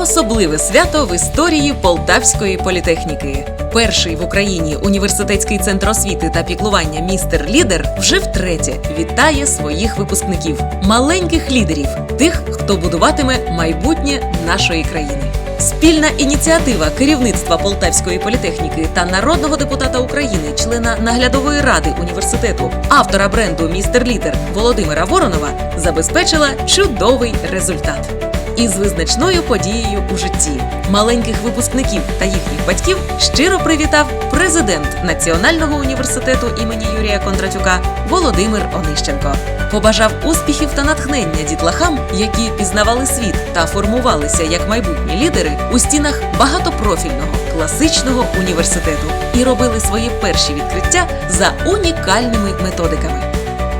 особливе свято в історії Полтавської політехніки. Перший в Україні університетський центр освіти та піклування містер Лідер вже втретє вітає своїх випускників, маленьких лідерів, тих, хто будуватиме майбутнє нашої країни. Спільна ініціатива керівництва Полтавської політехніки та народного депутата України, члена наглядової ради університету, автора бренду Містер Лідер Володимира Воронова забезпечила чудовий результат. Із визначною подією у житті маленьких випускників та їхніх батьків щиро привітав президент Національного університету імені Юрія Кондратюка Володимир Онищенко. Побажав успіхів та натхнення дітлахам, які пізнавали світ та формувалися як майбутні лідери у стінах багатопрофільного класичного університету і робили свої перші відкриття за унікальними методиками.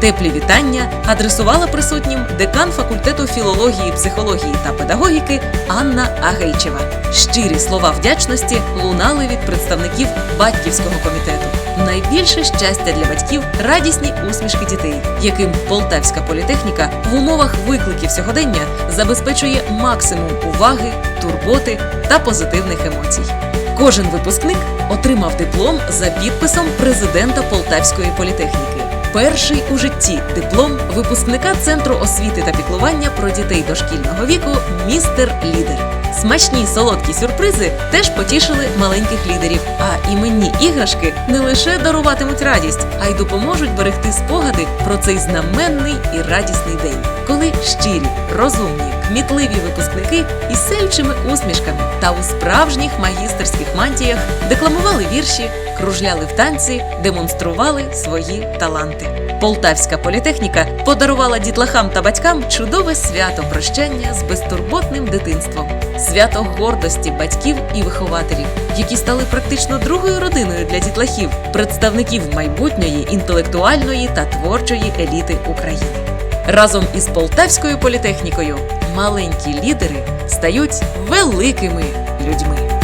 Теплі вітання адресувала присутнім декан факультету філології, психології та педагогіки Анна Агейчева. Щирі слова вдячності лунали від представників батьківського комітету. Найбільше щастя для батьків радісні усмішки дітей, яким полтавська політехніка в умовах викликів сьогодення забезпечує максимум уваги, турботи та позитивних емоцій. Кожен випускник отримав диплом за підписом президента Полтавської політехніки. Перший у житті диплом випускника Центру освіти та піклування про дітей дошкільного віку Містер Лідер. Смачні солодкі сюрпризи теж потішили маленьких лідерів. А іменні іграшки не лише даруватимуть радість, а й допоможуть берегти спогади про цей знаменний і радісний день, коли щирі, розумні, кмітливі випускники із сельчими усмішками та у справжніх магістерських мантіях декламували вірші, кружляли в танці, демонстрували свої таланти. Полтавська політехніка подарувала дітлахам та батькам чудове свято прощання з безтурботним дитинством, свято гордості батьків і вихователів, які стали практично другою родиною для дітлахів, представників майбутньої інтелектуальної та творчої еліти України. Разом із полтавською політехнікою маленькі лідери стають великими людьми.